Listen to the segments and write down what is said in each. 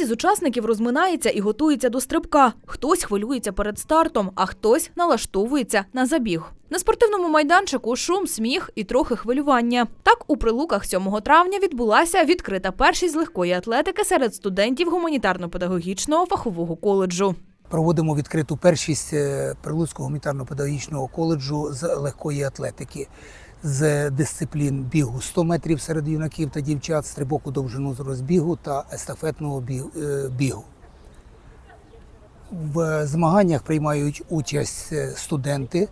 Хтось із учасників розминається і готується до стрибка, хтось хвилюється перед стартом, а хтось налаштовується на забіг. На спортивному майданчику шум, сміх і трохи хвилювання. Так у прилуках 7 травня відбулася відкрита першість з легкої атлетики серед студентів гуманітарно-педагогічного фахового коледжу. Проводимо відкриту першість е, Прилуцького гуманітарно-педагогічного коледжу з легкої атлетики. З дисциплін бігу 100 метрів серед юнаків та дівчат, стрибок у довжину з розбігу та естафетного бігу- е. В змаганнях приймають участь е, студенти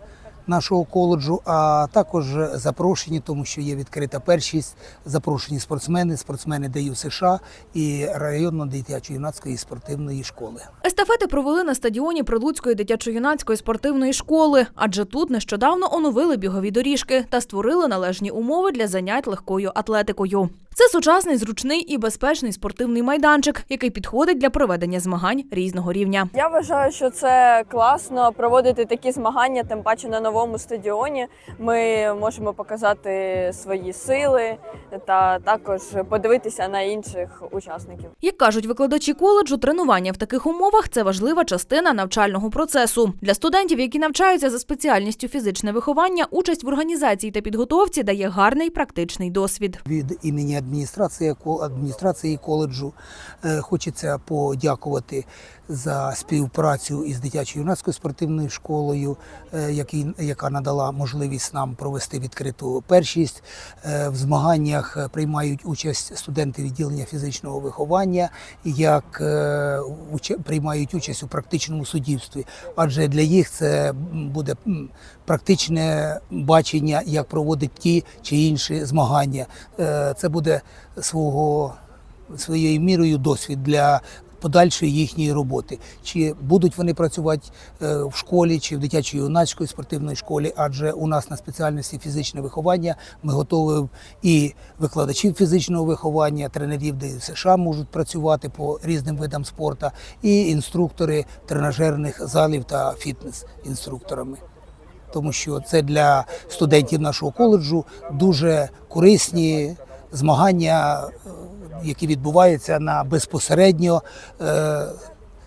нашого коледжу, а також запрошені, тому що є відкрита першість, запрошені спортсмени, спортсмени ДЮ США і районно-дитячо-юнацької спортивної школи. Естафети провели на стадіоні Прилуцької дитячо-юнацької спортивної школи, адже тут нещодавно оновили бігові доріжки та створили належні умови для занять легкою атлетикою. Це сучасний, зручний і безпечний спортивний майданчик, який підходить для проведення змагань різного рівня. Я вважаю, що це класно проводити такі змагання, тим паче на новому стадіоні. Ми можемо показати свої сили та також подивитися на інших учасників. Як кажуть викладачі коледжу, тренування в таких умовах це важлива частина навчального процесу. Для студентів, які навчаються за спеціальністю фізичне виховання, участь в організації та підготовці дає гарний практичний досвід. Від імені адміністрації, ко- адміністрації коледжу е, хочеться подякувати за співпрацю із дитячо-юнацькою спортивною школою, е, яка надала можливість нам провести відкриту першість. Е, В змаганнях приймають участь студенти відділення фізичного виховання, як приймають участь у практичному суддівстві, адже для їх це буде практичне бачення, як проводить ті чи інші змагання. Це буде свого своєю мірою досвід для подальшої їхньої роботи. Чи будуть вони працювати е, в школі чи в дитячо-юнацькій спортивній школі, адже у нас на спеціальності фізичне виховання. Ми готові і викладачів фізичного виховання, тренерів ДЮ США можуть працювати по різним видам спорту, і інструктори тренажерних залів та фітнес-інструкторами тому що це для студентів нашого коледжу дуже корисні змагання, е, які відбуваються на безпосередньо е,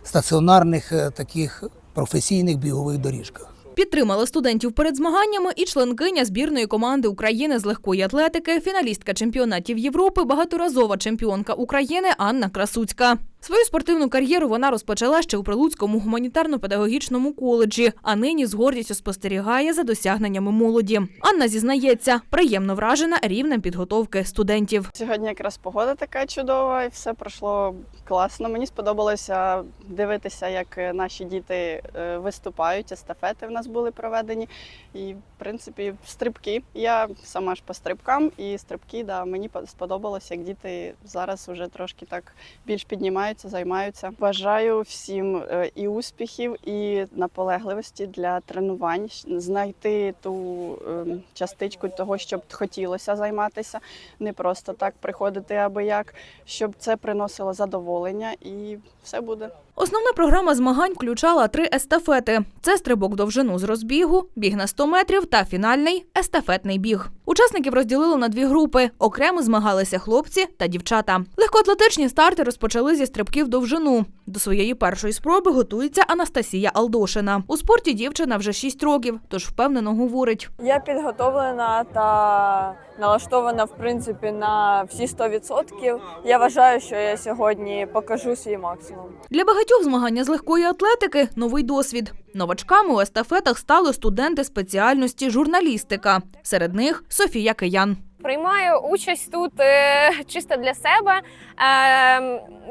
стаціонарних е, таких професійних бігових доріжках. Підтримала студентів перед змаганнями і членкиня збірної команди України з легкої атлетики, фіналістка чемпіонатів Європи, багаторазова чемпіонка України Анна Красуцька. Свою спортивну кар'єру вона розпочала ще у Прилуцькому гуманітарно-педагогічному коледжі, а нині з гордістю спостерігає за досягненнями молоді. Анна зізнається, приємно вражена рівнем підготовки студентів. Сьогодні якраз погода така чудова, і все пройшло класно. Мені сподобалося дивитися, як наші діти е, виступають. Естафети в нас були проведені. І, в принципі, стрибки. Я сама ж по стрибкам, і стрибки, да, мені сподобалося, як діти зараз вже трошки так більш піднімаються, займаються. Бажаю всім е, і успіхів, і наполегливості для тренувань, знайти ту е, частичку того, щоб хотілося займатися не просто так приходити аби як, щоб це приносило задоволення і все буде. Основна програма змагань включала три естафети: це стрибок довжину з розбігу, біг на 100 метрів та фінальний естафетний біг. Учасників розділили на дві групи. Окремо змагалися хлопці та дівчата. Легкоатлетичні старти розпочали зі стрибків довжину. До своєї першої спроби готується Анастасія Алдошина. У спорті дівчина вже 6 років, тож впевнено говорить. Я підготовлена та налаштована в принципі на всі 100%. Я вважаю, що я сьогодні покажу свій максимум. Для багатьох змагання з легкої атлетики новий досвід. Новачками у естафетах стали студенти спеціальності журналістика. Серед них Софія Киян. Приймаю участь тут е, чисто для себе. Е,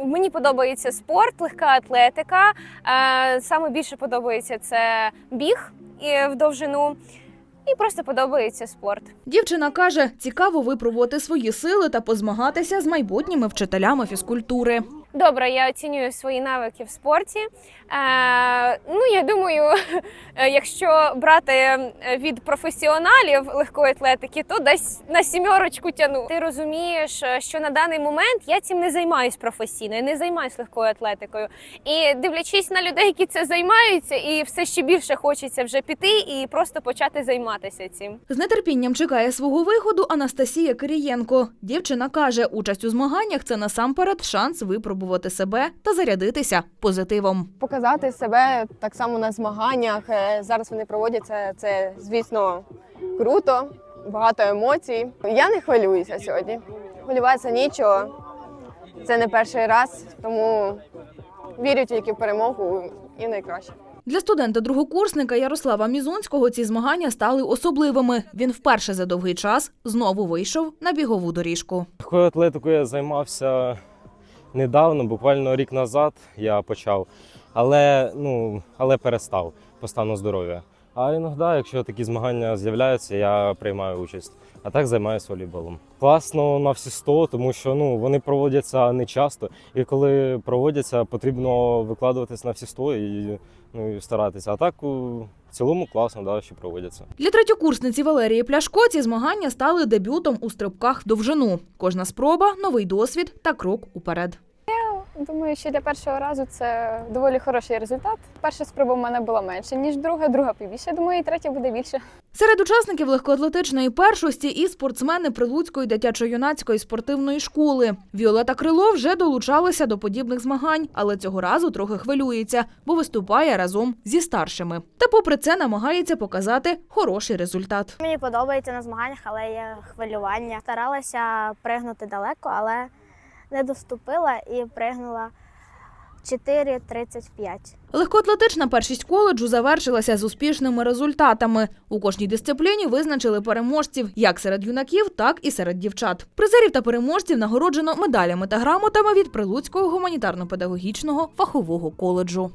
мені подобається спорт, легка атлетика. Е, саме більше подобається це біг і в довжину. І просто подобається спорт. Дівчина каже, цікаво випробувати свої сили та позмагатися з майбутніми вчителями фізкультури. Добре, я оцінюю свої навики в спорті. Е, ну, я думаю, е, якщо брати е, від професіоналів легкої атлетики, то десь на сімерочку тяну. Ти розумієш, е, що на даний момент я цим не займаюсь професійно, я не займаюсь легкою атлетикою. І дивлячись на людей, які це займаються, і все ще більше хочеться вже піти і просто почати займатися цим. З нетерпінням чекає свого виходу Анастасія Кирієнко. Дівчина каже, участь у змаганнях це насамперед шанс випробувати випробувати себе та зарядитися позитивом. показати себе так само на змаганнях. Е, Зараз вони проводяться. Це, звісно, круто, багато емоцій. Я не хвилююся сьогодні. Хвилюватися нічого. Це не перший раз, тому вірю тільки в перемогу і найкраще. Для студента-другокурсника Ярослава Мізунського ці змагання стали особливими. Він вперше за довгий час знову вийшов на бігову доріжку. Легкою атлетикою я займався недавно, буквально рік назад я почав, але, ну, але перестав по стану здоров'я. А іноді, якщо такі змагання з'являються, я приймаю участь. А так займаюся волейболом. Класно на всі 100, тому що ну, вони проводяться не часто. І коли проводяться, потрібно викладуватись на всі 100 і, ну, і старатися. А так у цілому класно, да, що проводяться. Для третьокурсниці Валерії Пляшко ці змагання стали дебютом у стрибках довжину. Кожна спроба новий досвід та крок уперед. Думаю, що для першого разу це доволі хороший результат. Перша спроба в мене була менше, ніж друга, друга побільше. Думаю, і третя буде більше. Серед учасників легкоатлетичної першості і спортсмени Прилуцької дитячо-юнацької спортивної школи. Віолета Крило вже долучалася до подібних змагань, але цього разу трохи хвилюється, бо виступає разом зі старшими. Та попри це намагається показати хороший результат. Мені подобається на змаганнях, але є хвилювання. Старалася пригнути далеко, але не доступила і пригнула 4,35. Легкоатлетична першість коледжу завершилася з успішними результатами. У кожній дисципліні визначили переможців як серед юнаків, так і серед дівчат. Призерів та переможців нагороджено медалями та грамотами від Прилуцького гуманітарно-педагогічного фахового коледжу.